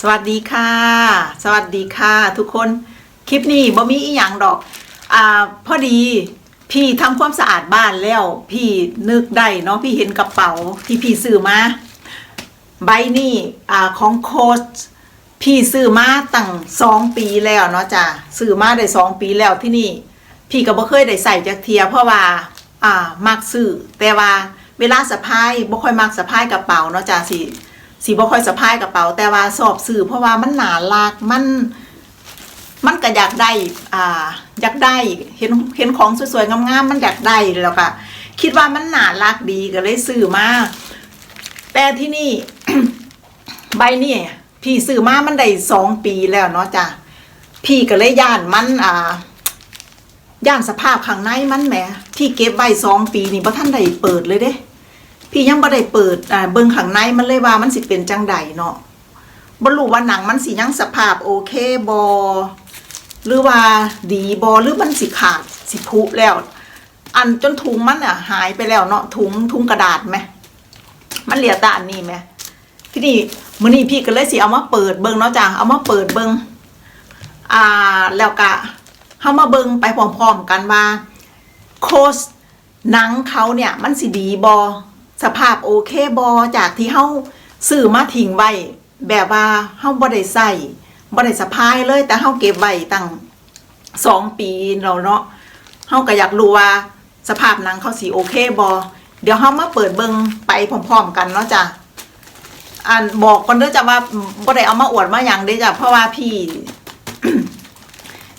สวัสดีค่ะ สวัสดีค่ะ ทุกคนคลิปนี้บ่มีอีหยังดอกอ่าพอดีพี่ทำความสะอาดบ้านแล้ว พี่นึกได้เนาะพี่เห็นกระเป๋าที่พี่ซื้อมาใบนี้อ่าของโค้ชพี่ซื้อมาตั้งสองปีแล้วเนาะจ้ะซื้อมาได้สองปีแล้วที่นี่ พี่ก็บ่เคยได้ใส่จักเทียเพราะว่าอ่ามักซื้อแต่ว่าเวลาสะพายบ่ค่อยมักสะพายกระเป๋าเนาะจ้ะสิ สิบ่ค่อยสะพายกระเป๋า แต่ว่าสอบซื้อเพราะว่ามันหนาลากมัน มันก็อยากได้อ่าอยากได้เห็นเห็นของสวยๆงามๆมันอยากได้แล้วก็คิดว่ามันหนาลากดีก็เลยซื้อมาแต่ที่นี่ ใบนี่พี่ซื้อมามันได้สองปีแล้วเนาะจ้ะพี่ก็เลยย่านมันอ่าย่านสภาพข้างในมันแหมพี่เก็บไว้สองปีนี่พระท่านได้เปิดเลยเด้ พี่ยังบ่ได้เปิดอ่าเบิ่งข้างในมันเลยว่ามันสิเป็นจังใดเนาะบ่รู้ว่าหนังมันสิยังสภาพโอเคบอหรือว่าดีบอหรือมันสิขาดสิผุแล้ว อันจนถุงมันอะ หายไปแล้วเนาะถุงถุงกระดาษไหมมันเหลือแต่อันนี้ไหมที่นี่มื้อนี้พี่ก็เลยสิเอามาเปิดเบิ่งเนาะจ้ะเอามาเปิดเบิ่งอ่าแล้วก็เฮามาเบิ่งไปพร้อมๆกันว่าโคสหนังเขาเนี่ยมันสิดีบอ สภาพโอเคบอจากที่เฮาซื้อมาทิ้งไว้แบบว่าเฮาบ่ได้ใส่บ่ได้สะพายเลย แต่เฮาเก็บไว้ตั้งสองปีแล้วเนาะเฮาก็อยากรู้ว่าสภาพหนังเขาสิโอเคบ่เดี๋ยวเฮามาเปิดเบิงไปพร้อมๆกันเนาะจ้ะอันบอกก่อนเด้อจ้ะว่าบ่ได้เอามาอวดมาหยังเด้อจ้ะเพราะว่าพี่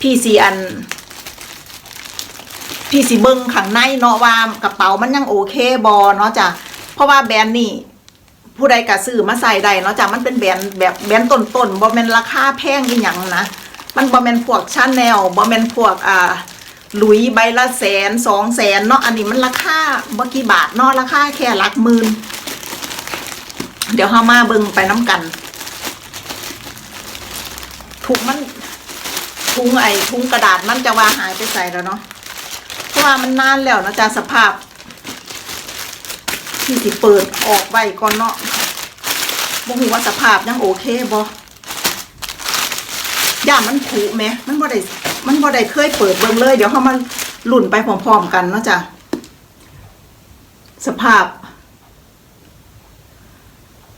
พี่สิอัน พี่สิเบิ่งข้างในเนาะว่ากระเป๋ามันยังโอเคบ่เนาะจ้ะเพราะว่าแบรนด์นี่ผู้ใดก็ซื้อมาใส่ได้เนาะจ้ะมันเป็นแบรนด์แบบแบรนด์ต้นๆบ่แมนราคาแพงอีหยังนะมันบ่แมนพวกชาแนลบ่แมนพวกอ่าหลุยใบละแสนสองแสนเนาะอันนี้มันราคาบ่กี่บาทเนาะราคาแค่หลักหมื่นเดี๋ยวเฮามาเบิ่งไปน้ำกันถุงมันถุงไอ้ถุงกระดาษมันจะว่าหายไปใส่แล้วเนาะ ว่ามันนานแล้วนะจ้ะสภาพ ที่สิเปิดออกไว้ก่อนเนาะบ่ฮู้ว่าสภาพยังโอเคบ่ย่ามันผุแหมมันบ่ได้มันบ่ได้เคยเปิดเบิ่งเลย เดี๋ยวเฮามาลุ่นไปพร้อมๆกันเนาะจ้ะสภาพ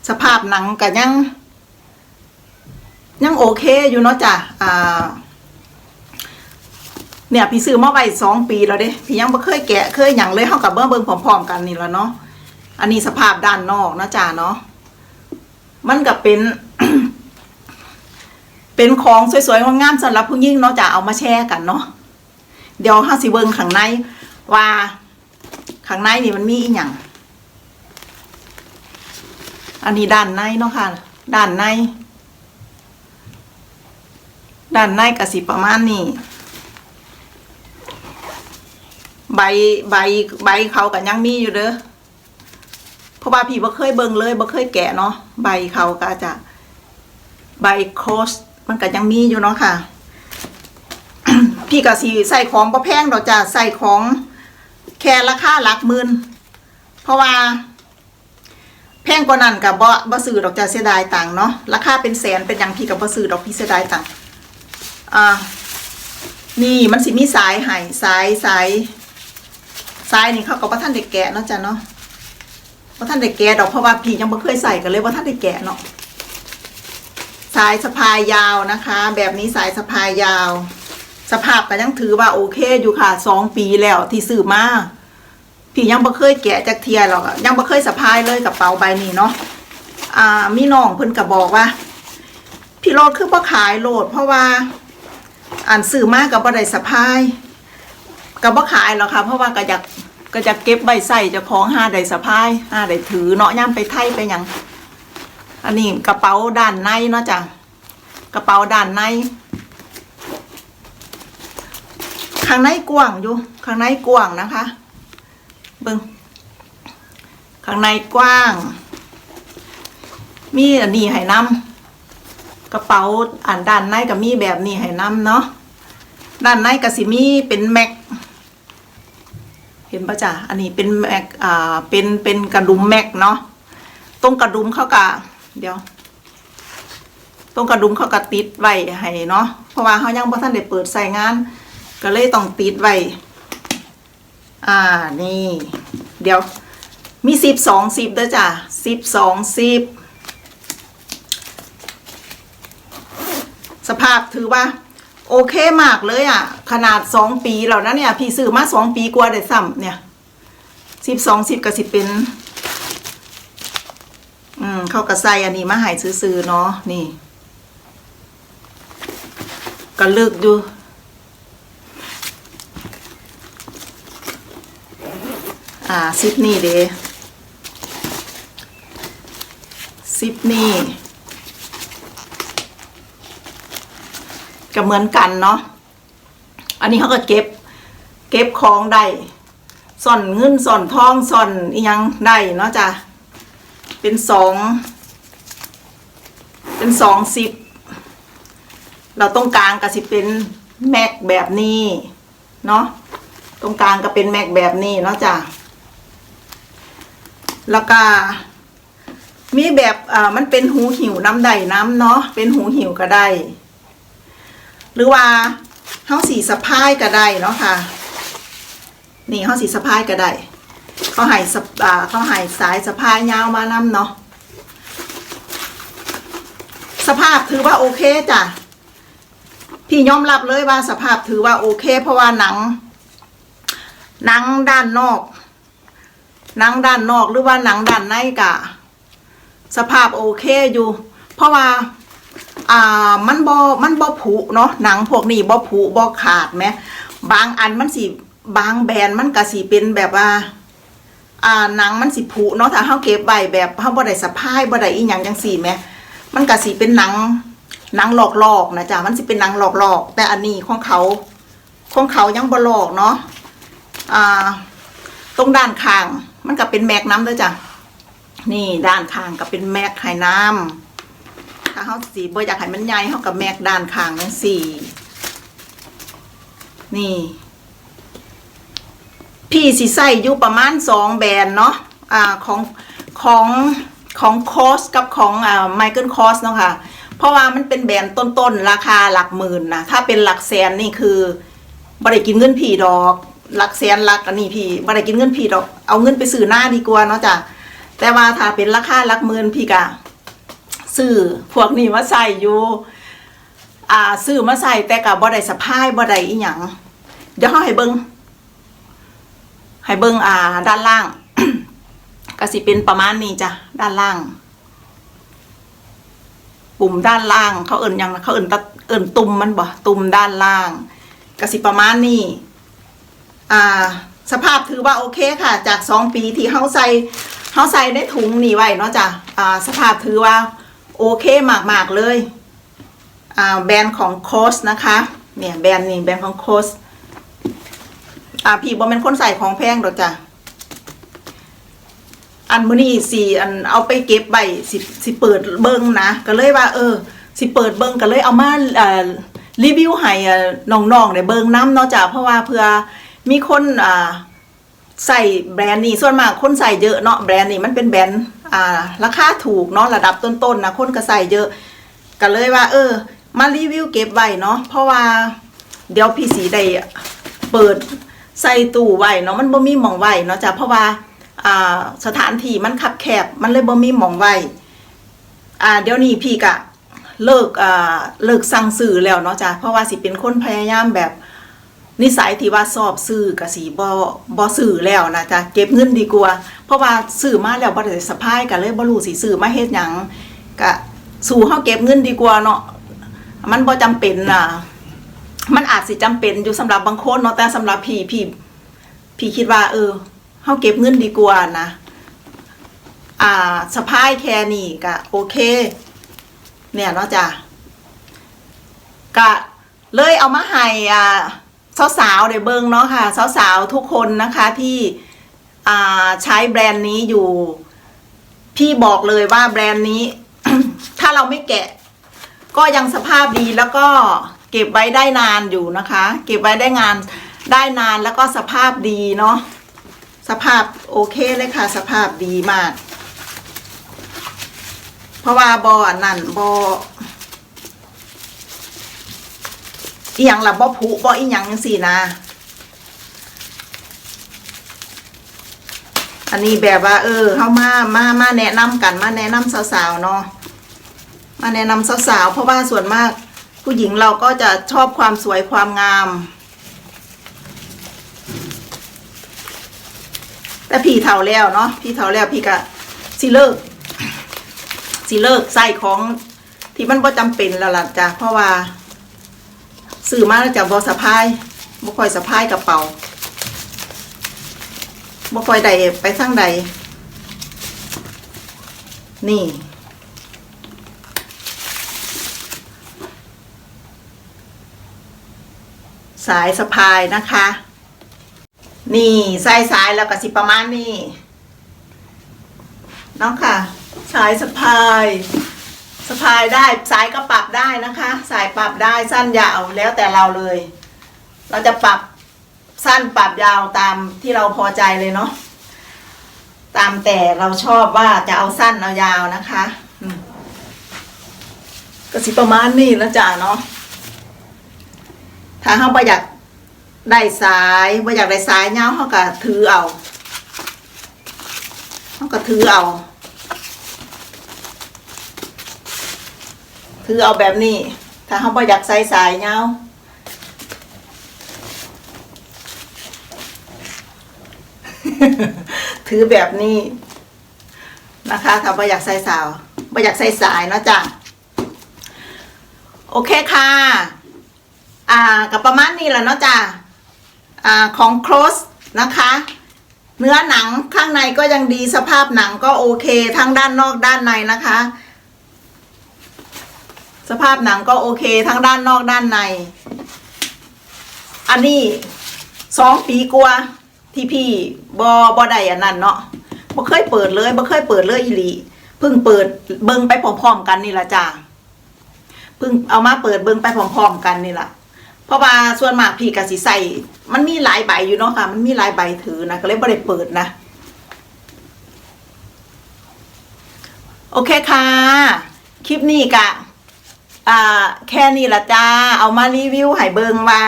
สภาพหนังก็ยัง ยังโอเคอยู่เนาะจ้ะอ่า เนี่ยพี่ซื้อมาไว้สองปีแล้วเด้พี่ยังบ่เคยแกะเคยหยังเลยเฮากับเบิ่งเบิ่งพร้อมๆกันนี่แล้วเนาะอันนี้สภาพด้านนอกนะจ๊ะเนาะมันก็เป็น เป็นของสวยๆงามๆสำหรับผู้หญิงเนาะจะเอามาแชร์กันเนาะเดี๋ยวห้าสิเบิงข้างในว่าข้างในนี่มันมีอีหยังอันนี้ด้านในเนาะค่ะ ด้านใน ด้านในก็สิประมาณนี้ ใบใบใบเขาก็ยังมีอยู่เด้อเพราะว่าพี่บ่เคยเบิ่งเลยบ่เคยแกะเนาะใบเขาก็จะใบโคสมันก็ยังมีอยู่เนาะค่ะ พี่ก็สิใส่ของบ่แพงดอกจ้ะใส่ของแค่ราคาหลักหมื่นเพราะว่า แพงกว่านั้นกับบ่บ่ซื้อดอกจ้ะเสียดายตังเนาะราคาเป็นแสนเป็นหยังพี่กับบ่ซื้อดอกพี่เสียดายตังอ่านี่มันสิมีสายให้สายสาย สายนี่เขาก็บ่ทันได้แกะเนาะจ้ะเนาะว่าท่านได้แกะดอกเพราะว่าพี่ยังไม่เคยใส่กันเลยว่าท่านได้แกะเนาะสายสะพายยาวนะคะ แบบนี้สายสะพายยาว สภาพก็ยังถือว่าโอเคอยู่ค่ะสองปีแล้วที่ซื้อมาพี่ยังไม่เคยแกะจากเทียหรอกยังไม่เคยสะพายเลยกับเป๋าใบนี้เนาะอ่ามีน้องเพิ่นก็บอกว่า พี่โรดคือบ่ขายโหลด เพราะว่าอ่านซื้อมากับบ่ได้สะพาย กับบ่ขายหรอกค่ะ เพราะว่าก็อยากก็จะเก็บใบใส่จะของห้าใดสะพายห้าใดถือเนาะย่ำไปไทยไปยังอันนี้กระเป๋าด้านในเนาะจ้ะกระเป๋าด้านในข้างในกว้างอยู่ข้างในกว้างนะคะเบิ่งข้างในกว้าง มีอันนี้ให้นำกระเป๋าอันด้านในก็มีแบบนี้ให้นำเนาะด้านในก็สิมีเป็นแม็ก ห็นปะจ๊ะอันนี้เป็นแม็กอ่าเป็นเป็นกระดุมแม็กเนาะตรงกระดุมเขากะเดี๋ยว ตรงกระดุมเขาก็ติดไว้ให้เนาะเพราะว่าเขายังบ่ทันได้เปิดใส่งาน ก็เลยต้องติดไว้อ่านี่ เดี๋ยว มีสิบสองสิบเด้อจ้ะสิบสองสิบสภาพถือว่า โอเคมากเลยอะ ขนาดสองปีแล้วนะเนี่ย พี่ซื้อมาสองปีกว่าได้ซ้ำเนี่ยสิบสองสิบกับสิบเป็น อืมเขากระใสอันนี้มาหายซื้อๆเนาะนี่ก็เลือกดูอ่าซิปนี่เด้ซิปนี่ ก็เหมือนกันเนาะอันนี้เขาก็เก็บ เก็บของได้ซ่อนเงินซ่อนทองซ่อนอียังได้เนาะจ้ะเป็นสองเป็นสองซิปเราตรงกลางก็สิเป็นแม็กแบบนี้เนาะตรงกลางก็เป็นแม็กแบบนี้เนาะจ้ะแล้วก็มีแบบอ่ามันเป็นหูหิวน้ำใดน้ำเนาะเป็นหูหิวก็ได้ หรือว่าเฮาสีสะพายก็ได้เนาะค่ะ นี่เฮาสีสะพายก็ได้เขาให้สอ่าเขาให้สายสะพายยาวมานำเนาะสภาพถือว่าโอเคจ้ะพี่ยอมรับเลยว่าสภาพถือว่าโอเค เพราะว่าหนัง หนังด้านนอก หนังด้านนอกหรือว่าหนังด้านในกะ สภาพโอเคอยู่ เพราะว่า อ่ามันบอมันบอผุเนาะหนังพวกนี้บอผุบอขาดไหมบางอันมันสิบางแบรนด์มันก็สิเป็นแบบว่าอ่าหนังมันสิผุเนาะถ้าเฮาเก็บไว้แบบเฮาบ่ได้สะพายบ่ได้อีหยังจังซี่แหมมันก็สิเป็นหนังหนังหลอกๆนะจ๊ะมันสิเป็นหนังหลอกๆแต่อันนี้ของเขาของเขายังบ่หลอกเนาะอ่าตรงด้านข้าง มันก็เป็นแม็กน้ำด้วยจ้ะนี่ด้านข้างก็เป็นแม็กไข่น้ำ ถ้าเขาสีบ่อยากให้มันใหญ่เขากับแมกด้านข้างนั่นสี่นี่ พี่สีใส่อยู่ประมาณสองแบรนด์เนาะอ่าของของของคอสกับของอ่าไมเคิลคอสเนาะค่ะ เพราะว่ามันเป็นแบรนด์ต้นๆ ราคาหลักหมื่นนะถ้าเป็นหลักแสนนี่คือบริกินเงินผีดอก หลักแสนหลักอันนี้พี่บริกินเงินผีดอก เอาเงินไปซื้อหน้าดีกว่าเนาะจ้ะแต่ว่าถ้าเป็นราคาหลักหมื่นพี่กะ ซื้อพวกนี้มาใส่อยู่ อ่าซื้อมาใส่แต่กับบ่ได้สะพายบ่ได้อีหยังเดี๋ยวให้เบิงให้เบิงอ่า ด้านล่างก็สิเป็นประมาณนี้จ้ะด้านล่าง ปุ่มด้านล่าง เขาเอิ่นยังเขาเอิ่นตเอิ่นตุ่มมันบ่ตุ่มด้านล่างก็สิประมาณนี้อ่า สภาพถือว่าโอเคค่ะ จากสองปีที่เขาใส่เขาใส่ในถุงนี่ไว้เนาะจ้ะอ่า สภาพถือว่า โอเคมากๆเลยอ่าแบรนด์ของโคสนะคะเนี่ยแบรนด์นี่แบรนด์ของโคสอ่าพี่บอเป็นคนใส่ของแพงดอกจ้ะอันมือนี้สิอันเอาไปเก็บไว้สิสิเปิดเบิ่งนะก็เลยว่า เออ สิเปิดเบิ่งก็เลยเอามาอ่อรีวิวให้อ่อน้องๆได้เบิ่งนํเนาะจ้ะเพราะว่าเพื่อมีคนอ่า ใส่แบรนด์นี้ส่วนมากคนใส่เยอะเนาะแบรนด์นี้มันเป็นแบรนด์อ่าราคาถูกเนาะระดับต้นๆนะคนก็ใส่เยอะก็เลยว่า เออ มารีวิวเก็บไว้เนาะเพราะว่า เดี๋ยวพี่สีได้เปิดใส่ตู้ไว้เนาะมันบ่มีหม่องไว้เนาะจ้ะเพราะว่าอ่าสถานที่มันคับแคบมันเลยบ่มีหม่องไว้อ่าเดี๋ยวนี้พี่กะเลิกอ่าเลิกสั่งซื้อแล้วเนาะจ้ะเพราะว่าสิเป็นคนพยายามแบบ นิสัยที่ว่าสอบซื้อกะสีบ่บ่ซื้อแล้วนะจ๊ะเก็บเงินดีกว่า เพราะว่าซื้อมาแล้วบ่ได้สะพายก็เลยบรูสิซื้อมาเฮ็ดหยังก็สู่เฮาเก็บเงินดีกว่าเนาะมันบ่จำเป็นน่ะ มันอาจสิจำเป็นอยู่สำหรับบางคนเนาะแต่สำหรับพี่พี่พี่คิดว่า เออเฮาเก็บเงินดีกว่านะอ่าสะพายแค่นี้ก็โอเค เนี่ยเนาะจ้ะก็เลยเอามาให้อ่า สาวๆได้เบิ่งเนาะค่ะ สาวๆทุกคนนะคะที่ใช้แบรนด์นี้อยู่ พี่บอกเลยว่าแบรนด์นี้ ถ้าเราไม่แกะ ก็ยังสภาพดีแล้วก็เก็บไว้ได้นานอยู่นะคะ เก็บไว้ได้งานได้นานแล้วก็สภาพดีเนาะสภาพโอเคเลยค่ะ สภาพดีมาก เพราะว่าบอนั่นบอ อีหยังล่ะบ่ผุบ่อีหยังจังซี่นะ อันนี้แบบว่า เออเฮามามามาแนะนำกันมาแนะนำสาวๆเนาะมาแนะนำสาวๆเพราะว่าส่วนมาก ผู้หญิงเราก็จะชอบความสวยความงาม แต่พี่เฒ่าแล้วเนาะพี่เฒ่าแล้วพี่ก็สิเลิกสิเลิกใส่ของที่มันบ่จำเป็นแล้วล่ะจ้ะเพราะว่า ซื้อมาแล้วจะบ่สะพายบ่ค่อยสะพายกระเป๋าบ่ค่อยใดไปทางใด นี่ สายสะพายนะคะ นี่ใส่สายแล้วก็สิประมาณนี้น้องค่ะ สายสะพาย สะพายได้สายก็ปรับได้นะคะ สายปรับได้สั้นยาวแล้วแต่เราเลย เราจะปรับสั้นปรับยาวตามที่เราพอใจเลยเนาะตามแต่เราชอบว่าจะเอาสั้นเอายาวนะคะก็สิประมาณนี้แล้วจ้ะเนาะถ้าเขาประหยัดได้สายประหยัดได้สายเงาเขาก็ถือเอาเขาก็ถือเอา ถือเอาแบบนี้ ถ้าเขาประหยัดใส่สายเงาถือแบบนี้นะคะถ้าประหยัดใส่สาวประหยัดใส่สายเนาะจ้ะโอเคค่ะ อ่ากับประมาณนี้แหละเนาะจ้ะอ่าของโครสนะคะ เนื้อหนังข้างในก็ยังดีสภาพหนังก็โอเค ทั้งด้านนอกด้านในนะคะ สภาพหนังก็โอเคทั้งด้านนอกด้านใน อันนี้สองปีกว่าที่พี่บอบอได้อันนั้นเนาะบ่เคยเปิดเลยบ่เคยเปิดเลยอีหลีเพิ่งเปิดเบิ่งไปพร้อมๆกันนี่ละจ้าเพิ่งเอามาเปิดเบิ้งไปพร้อมๆกันนี่แหละเพราะว่าส่วนมากพี่กสิใส่มันมีหลายใบอยู่เนาะค่ะ มันมีหลายใบถือนะก็เลยไม่ได้เปิดนะ โอเคค่ะ คลิปนี้กะ อ่า แค่นี้ละจ้า เอามารีวิวให้เบิงว่า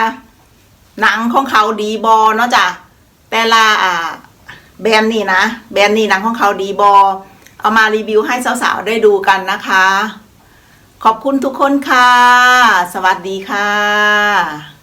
หนังของเขาดีบอเนาะจ้ะแต่ละอ่า แบรนด์นี่นะ แบรนด์นี่หนังของเขาดีบอ เอามารีวิวให้สาวๆได้ดูกันนะคะ ขอบคุณทุกคนค่ะ สวัสดีค่ะ